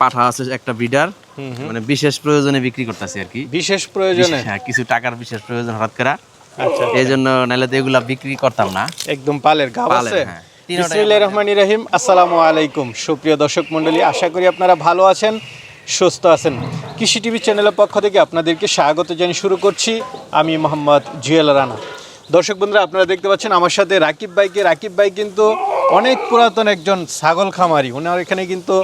পাঠা আছে একটা বিডার মানে বিশেষ প্রয়োজনে বিক্রি করতেছি আর কি। বিশেষ প্রয়োজনে? হ্যাঁ কিছু টাকার বিশেষ প্রয়োজন হঠাৎ করে। আচ্ছা এই জন্য নাহলে তো এগুলা বিক্রি করতাম না। একদম পালের গাব আছে? হ্যাঁ। বিসমিল্লাহির রহমানির রহিম আসসালামু আলাইকুম। সুপ্রিয় দর্শক মণ্ডলী আশা করি আপনারা ভালো আছেন সুস্থ আছেন। কৃষি টিভি চ্যানেলের পক্ষ থেকে আপনাদেরকে স্বাগত জানিয়ে শুরু করছি। আমি মোহাম্মদ জুয়েল রানা। দর্শক বন্ধুরা আপনারা দেখতে পাচ্ছেন আমার সাথে রাকিব ভাইকে। রাকিব ভাই কিন্তু অনেক পুরাতন একজন ছাগল খামারি। ওনার এখানে কিন্তু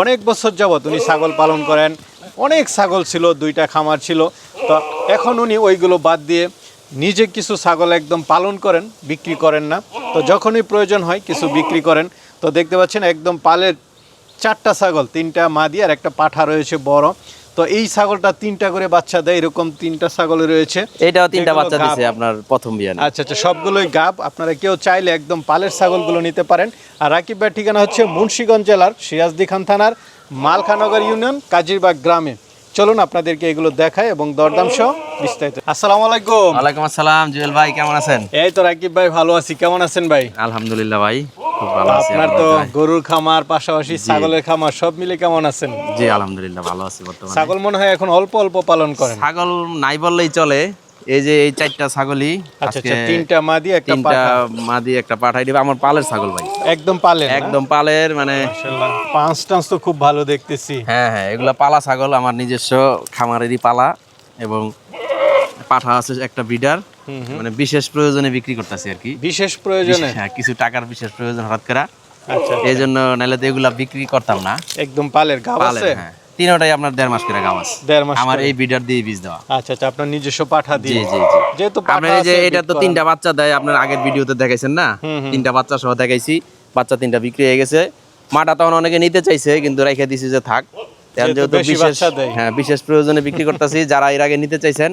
অনেক বছর যাবৎ উনি ছাগল পালন করেন। অনেক ছাগল ছিল, দুইটা খামার ছিল। তো এখন উনি ওইগুলো বাদ দিয়ে নিজে কিছু ছাগল একদম পালন করেন, বিক্রি করেন না। তো যখনই প্রয়োজন হয় কিছু বিক্রি করেন। তো দেখতে পাচ্ছেন একদম পালের চারটা ছাগল, তিনটা দিয়ে আর একটা পাঠা রয়েছে বড়। তো এই ছাগলটা তিনটা করে বাচ্চা দেয় এরকম তিনটা ছাগল রয়েছে। এটাও তিনটা বাচ্চা দিয়েছে আপনার প্রথম বিয়ান। আচ্ছা আচ্ছা সবগুলোই গাব। আপনারা কেউ চাইলে একদম পালের ছাগলগুলো নিতে পারেন। আর রাকিব ভাইয়ের ঠিকানা হচ্ছে মুন্সিগঞ্জ জেলার সিরাজদি খান থানার মালখানগর ইউনিয়ন কাজিরবাগ গ্রামে। চলুন আপনাদেরকে এগুলো দেখায় এবং দরদাম সহ বিস্তারিত। আসসালামু আলাইকুম। ওয়ালাইকুম আসসালাম জুয়েল ভাই কেমন আছেন? এই তো রাকিব ভাই ভালো আছি। কেমন আছেন ভাই? আলহামদুলিল্লাহ ভাই খুব ভালো আছি আপনার তো গরুর খামার পাশাপাশি ছাগলের খামার সব মিলে কেমন আছেন? জি আলহামদুলিল্লাহ ভালো আছি বর্তমানে। ছাগল মনে হয় এখন অল্প অল্প পালন করেন। ছাগল নাই বললেই চলে এই যে এই চারটা ছাগলই আচ্ছা আজকে আচ্ছা তিনটা মাদি একটা তিনটা মাদি একটা পাঠাই দিবে। আমার পালের ছাগল ভাই। একদম পালেন না? একদম পালের মানে পাঁচ টান্স তো খুব ভালো দেখতেছি। হ্যাঁ হ্যাঁ এগুলা পালা ছাগল আমার নিজস্ব খামারেরই পালা এবং পাঠা আছে একটা বিডার মানে বিশেষ প্রয়োজনে বিক্রি করতেছি আর কি। বিশেষ প্রয়োজনে? হ্যাঁ কিছু টাকার বিশেষ প্রয়োজন হঠাৎ করে। আচ্ছা এই জন্য নাহলে তো এগুলা বিক্রি করতাম না। একদম পালের গাব আছে? হ্যাঁ। তিনোটাই আপনার দেড় মাস করে আছে। দেড় মাস আমার এই বিডার দিয়ে বীজ দেওয়া। আচ্ছা আচ্ছা আপনার নিজস্ব পাঠা দিয়ে জি জি। যেহেতু আপনার যে এটা তো তিনটা বাচ্চা দেয় আপনার আগের ভিডিওতে দেখাইছেন না? তিনটা বাচ্চা সহ দেখাইছি বাচ্চা তিনটা বিক্রি হয়ে গেছে। মাটা তখন অনেকে নিতে চাইছে কিন্তু রেখে দিছি যে থাক। যেহেতু বিশেষ হ্যাঁ বিশেষ প্রয়োজনে বিক্রি করতেছি যারা এর আগে নিতে চাইছেন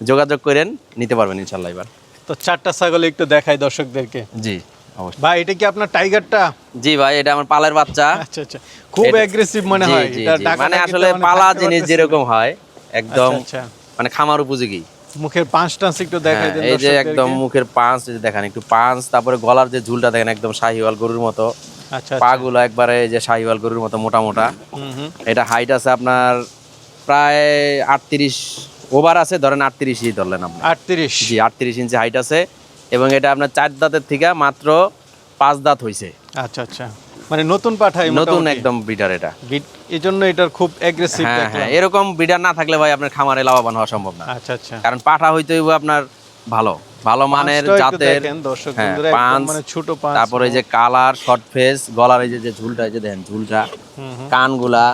যোগাযোগ করেন নিতে পারবেন ইনশাল্লাহ এবার। তো চারটা ছাগল একটু দেখাই দর্শকদেরকে। জি। অবশ্যই। ভাই এটা কি আপনার টাইগারটা? জি ভাই এটা আমার পালের বাচ্চা। আচ্ছা আচ্ছা। খুব অ্যাগ্রেসিভ মনে হয়। এটা মানে আসলে পালা জিনিস যেরকম হয় একদম আচ্ছা, মানে খামার উপযোগী। মুখের একটু দেখাই হ্যাঁ, দেন এই যে একদম মুখের পাঁচ দেখেন একটু পাঁচ তারপরে গলার যে ঝুলটা দেখেন একদম শাহিওয়াল গরুর মতো। আচ্ছা পা আচ্ছা। গুলো একবারে যে শাহিওয়াল গরুর মতো মোটা মোটা। এটা হাইট আছে আপনার প্রায় আটত্রিশ ওভার আছে ধরেন আটত্রিশই ধরলেন আপনি। আটত্রিশ। জি আটত্রিশ ইঞ্চি হাইট আছে। এবং এটা আপনার চার দাঁতের থেকে মাত্র পাঁচ দাঁত হয়েছে আচ্ছা আচ্ছা। মানে নতুন পাঠাই নতুন একদম বিটার এটা। এই জন্য এটার খুব অ্যাগ্রেসিভ হ্যাঁ এরকম বিটার না থাকলে ভাই আপনার খামারে লাভবান হওয়া সম্ভব না। আচ্ছা আচ্ছা। কারণ পাঠা হইতে হইব আপনার ভালো। ভালো মানের জাতের হ্যাঁ, মানে ছোট পাঁচ। তারপরে যে কালার শর্ট ফেস গলার এই যে ঝুলটা এই যে দেখেন ঝুলটা কানগুলা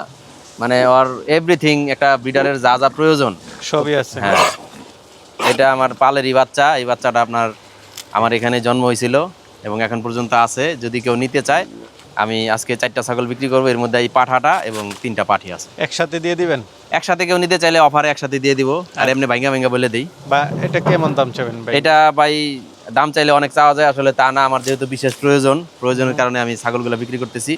মানে ওর এভরিথিং একটা বিডারের যা যা প্রয়োজন। সবই আছে। হ্যাঁ। এটা আমার পালেরই বাচ্চা এই বাচ্চাটা আপনার আমার এখানে জন্ম হয়েছিল এবং এখন পর্যন্ত আছে। যদি কেউ নিতে চায় আমি আজকে চারটা ছাগল বিক্রি করব। এর মধ্যে এই পাঠাটা এবং তিনটা পাঠি আছে। একসাথে দিয়ে দিবেন? একসাথে কেউ নিতে চাইলে অফারে একসাথে দিয়ে দিব। আর এমনি ভাঙ্গা ভাঙ্গা বলে দিই। বা এটা কেমন দাম চাবেন ভাই? এটা ভাই দাম চাইলে অনেক চাওয়া যায়। আসলে তা না আমার যেহেতু বিশেষ প্রয়োজন। প্রয়োজনের কারণে আমি ছাগলগুলো বিক্রি করতেছি।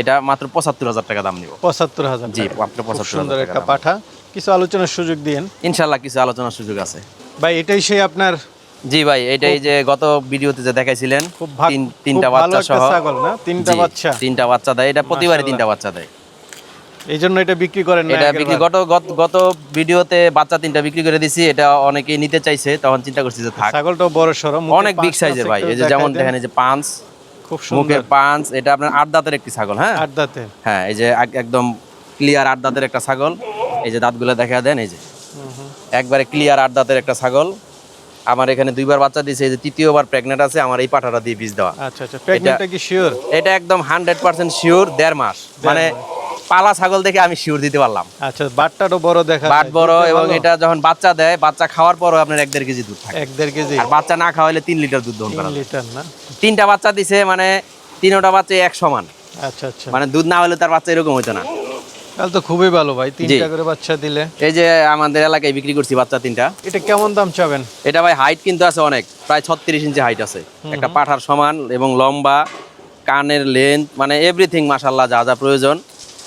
এটা মাত্র পঁচাত্তর হাজার টাকা দাম নিব। পঁচাত্তর হাজার জি মাত্র পঁচাত্তর সুন্দর হাজার একটা পাঠা। কিছু আলোচনার সুযোগ দিয়েন। ইনশাল্লাহ কিছু আলোচনার সুযোগ আছে। ভাই এটাই সেই আপনার জি ভাই এটাই যে গত ভিডিওতে যে দেখাইছিলেন তিনটা বাচ্চা সহ। ছাগল না? তিনটা বাচ্চা? তিনটা বাচ্চা দেয়। এটা প্রতিবারই তিনটা বাচ্চা দেয়। এই জন্য এটা বিক্রি করেন না এটা বিক্রি গত গত- ভিডিওতে বাচ্চা তিনটা বিক্রি করে দিছি এটা অনেকেই নিতে চাইছে তখন চিন্তা করছি যে থাক। ছাগলটাও বড় সরো অনেক বিগ সাইজের ভাই এই যে যেমন দেখেন এই যে পাঁচ খুব সুন্দর। মুখের পাঁচ এটা আপনার আট দাঁতের একটি ছাগল হ্যাঁ? আট দাঁতে হ্যাঁ এই যে একদম ক্লিয়ার আট দাঁতের একটা ছাগল এই যে দাঁতগুলো দেখা দেন এই যে। একবারে ক্লিয়ার আট দাঁতের একটা ছাগল। আমার এখানে দুইবার বাচ্চা দিয়েছে এই যে তৃতীয়বার প্রেগনেন্ট আছে আমার এই পাঠাটা দিয়ে বীজ দেওয়া। আচ্ছা আচ্ছা প্রেগনেন্টটা কি শিওর এটা একদম হান্ড্রেড পার্সেন্ট শিওর দেড় মাস। মানে পালা ছাগল দেখে আমি শিওর দিতে পারলাম। আচ্ছা বাটটাও বড় দেখা বাট বড় এবং এটা যখন বাচ্চা দেয় বাচ্চা খাওয়ার পরও আপনার এক দেড় কেজি দুধ থাকে। এক দেড় কেজি। আর বাচ্চা না খাওয়াইলে তিন লিটার দুধ দহন করা লিটার না? তিনটা বাচ্চা দিছে মানে তিনোটা বাচ্চা এক সমান। আচ্ছা আচ্ছা। মানে দুধ না হলে তার বাচ্চা এরকম হইতো না। তাহলে তো খুবই ভালো ভাই তিনটা করে বাচ্চা দিলে। এই যে আমাদের এলাকায় বিক্রি করছি বাচ্চা তিনটা। এটা কেমন দাম চাবেন? এটা ভাই হাইট কিন্তু আছে অনেক প্রায় ছত্রিশ ইঞ্চি হাইট আছে। একটা পাঠার সমান এবং লম্বা কানের লেন্থ মানে এভরিথিং মাসাল্লাহ যা যা প্রয়োজন।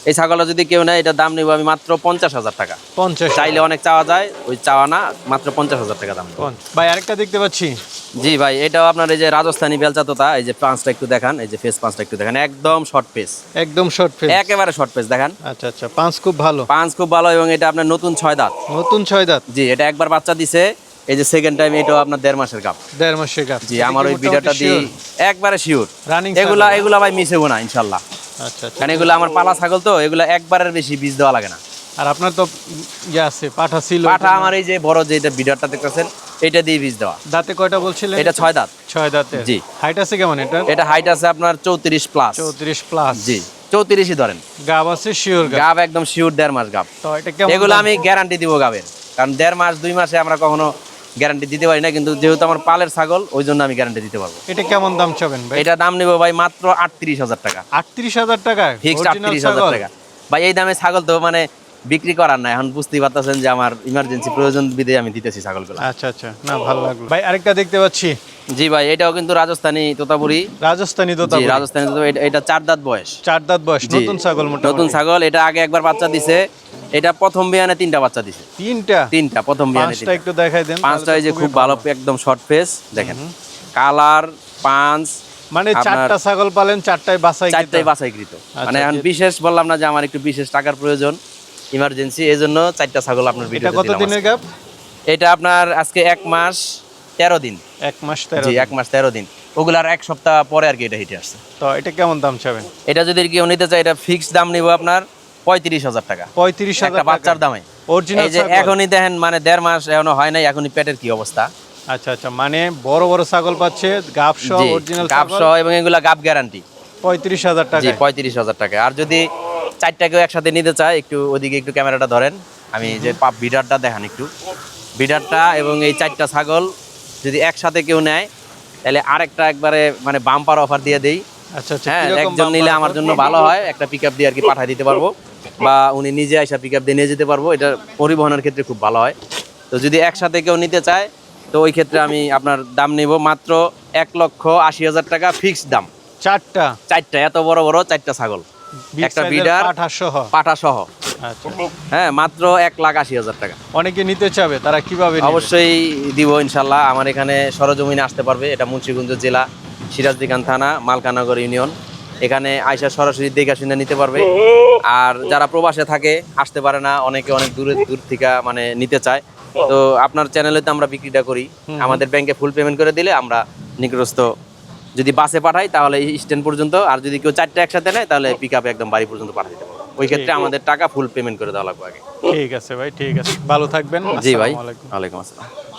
এই ছাগলটা যদি কেউ নেয় এটার দাম নেব আমি মাত্র পঞ্চাশ হাজার টাকা। পঞ্চাশ চাইলে অনেক চাওয়া যায় ওই চাওয়া না মাত্র পঞ্চাশ হাজার টাকা দাম। ভাই আরেকটা দেখতে পাচ্ছি। জি ভাই এটাও আপনার এই যে রাজস্থানী বেলচা তোতা এই যে পাঁচটা একটু দেখান এই যে ফেস পাঁচটা একটু দেখান একদম শর্ট পেস একদম শর্ট ফেস একেবারে শর্ট পেস দেখান। আচ্ছা আচ্ছা পাঁচ খুব ভালো। পাঁচ খুব ভালো এবং এটা আপনার নতুন ছয় দাঁত। নতুন ছয় দাঁত। জি এটা একবার বাচ্চা দিছে এই যে সেকেন্ড টাইম এটাও আপনার দেড় মাসের কাপ দেড় মাসের কাপ জি আমার ওই ভিডিওটা দিই একবারে শিওর রানিং এগুলা এগুলা ভাই মিশে না ইনশাল্লাহ। আচ্ছা আচ্ছা। কারণ এগুলো আমার পালা ছাগল তো এগুলো একবারের বেশি বীজ দেওয়া লাগে না। আর আপনার তো ইয়ে আছে পাঠা ছিল পাঠা আমার এই যে বড় ভিডিওটা দেখতেছেন এটা দিয়ে বীজ দেওয়া। দাঁতে কয়টা বলছিলেন? এটা ছয় দাঁত। ছয় দাঁতে জি। হাইট আছে কেমন এটা এটা হাইট আছে আপনার চৌত্রিশ প্লাস চৌত্রিশ প্লাস জি চৌত্রিশই ধরেন। গাব আছে শিওর গাব। একদম শিওর দেড় মাস গাব। তো এটা এগুলো আমি গ্যারান্টি দিব গাবের। কারণ দেড় মাস দুই মাসে আমরা কখনো গ্যারান্টি দিতে পারি না কিন্তু যেহেতু আমার পালের ছাগল ওই জন্য আমি গ্যারান্টি দিতে পারব। এটা কেমন দাম চাবেন ভাই? এটা দাম নেব ভাই মাত্র আটত্রিশ হাজার টাকা। আটত্রিশ হাজার টাকা? ফিক্সড আটত্রিশ হাজার টাকা। ভাই এই দামে ছাগল তো মানে বিক্রি করার না এখন বুঝতেই পারতেছেন যে আমার ইমার্জেন্সি প্রয়োজন বিধে আমি দিতেছি ছাগলগুলো। আচ্ছা আচ্ছা। না ভালো লাগল। ভাই আরেকটা দেখতে পাচ্ছি। জি ভাই এটাও কিন্তু রাজস্থানী তোতাপুরি। রাজস্থানী জি রাজস্থানী তোতাপুরি। এটা- চার দাঁত বয়স। চার দাঁত বয়স। নতুন ছাগল নতুন ছাগল এটা আগে একবার বাচ্চা দিছে। এটা প্রথম বিয়ানে তিনটা বাচ্চা দিছে। তিনটা? তিনটা প্রথম বিয়ানে পাঁচটা একটু দেখাই দেন পাঁচটা এই যে খুব ভালো। একদম শর্ট ফেস দেখেন। কালার পাঁচ মানে চারটা ছাগল পালেন চারটায় বাসাই চারটাই বাছাইকৃত মানে এখন বিশেষ বললাম না যে আমার একটু বিশেষ টাকার প্রয়োজন ইমার্জেন্সি এই জন্য চারটা ছাগল আপনার এটা কত দিনের গ্যাপ এটা আপনার আজকে এক মাস তেরো দিন। এক মাস তেরো এক মাস তেরো দিন। ওগুলার এক সপ্তাহ পরে আর কি এটা হিটে আসছে। তো এটা কেমন দাম চাবেন? এটা যদি কেউ নিতে চায় এটা ফিক্সড দাম নিব আপনার পঁয়ত্রিশ হাজার টাকা। পঁয়ত্রিশ হাজার বাচ্চার দামে। অরিজিনাল যে এখনই দেখেন মানে দেড় মাস এখনও হয় নাই এখনই পেটের কি অবস্থা। আচ্ছা আচ্ছা মানে বড় বড় ছাগল পাচ্ছে সহ অরিজিনাল সহ এবং এগুলা গাব গ্যারান্টি পঁয়ত্রিশ হাজার টাকা পঁয়ত্রিশ হাজার টাকা। আর যদি চারটা কেউ একসাথে নিতে চায় একটু ওদিকে একটু ক্যামেরাটা ধরেন। আমি যে পাপ বিডারটা দেখান একটু। বিডারটা এবং এই চারটা ছাগল যদি একসাথে কেউ নেয় তাহলে আরেকটা একবারে মানে বাম্পার অফার দিয়ে দেই। আচ্ছা আচ্ছা হ্যাঁ একজন নিলে আমার জন্য ভালো হয়। একটা পিক দিয়ে আর কি পাঠিয়ে দিতে পারব। বা উনি নিজে এসে পিক আপ দিয়ে নিয়ে যেতে পারব এটা পরিবহনের ক্ষেত্রে খুব ভালো হয়। তো যদি একসাথে কেউ নিতে চায় তো ওই ক্ষেত্রে আমি আপনার দাম নিব মাত্র এক লক্ষ আশি হাজার টাকা ফিক্সড দাম। চারটা? চারটা এত বড় বড় চারটা ছাগল। একটা বিডার পাঠা সহ হ্যাঁ মাত্র এক লাখ আশি হাজার টাকা। অনেকে নিতে চাবে তারা কীভাবে অবশ্যই দিব ইনশাল্লাহ। আমার এখানে সরজমিনে আসতে পারবে এটা মুন্সিগঞ্জ জেলা সিরাজদিকান থানা মালকানগর ইউনিয়ন। এখানে আয়সা সরাসরি দেখে শুনে নিতে পারবে। আর যারা প্রবাসে থাকে আসতে পারে না অনেকে অনেক দূরে দূর থেকে মানে নিতে চায়। তো আপনার চ্যানেলে তো আমরা বিক্রিটা করি। আমাদের ব্যাংকে ফুল পেমেন্ট করে দিলে আমরা নিকটস্থ যদি বাসে পাঠাই তাহলে স্ট্যান্ড পর্যন্ত। আর যদি কেউ চারটে একসাথে নেয় তাহলে পিক আপে একদম বাড়ি পর্যন্ত পাঠিয়ে দিতে পারব। ওই ক্ষেত্রে আমাদের টাকা ফুল পেমেন্ট করে দেওয়া লাগবে আগে। ঠিক আছে ভাই ঠিক আছে। ভালো থাকবেন। জি ভাই। ওয়ালাইকুম আসসালাম।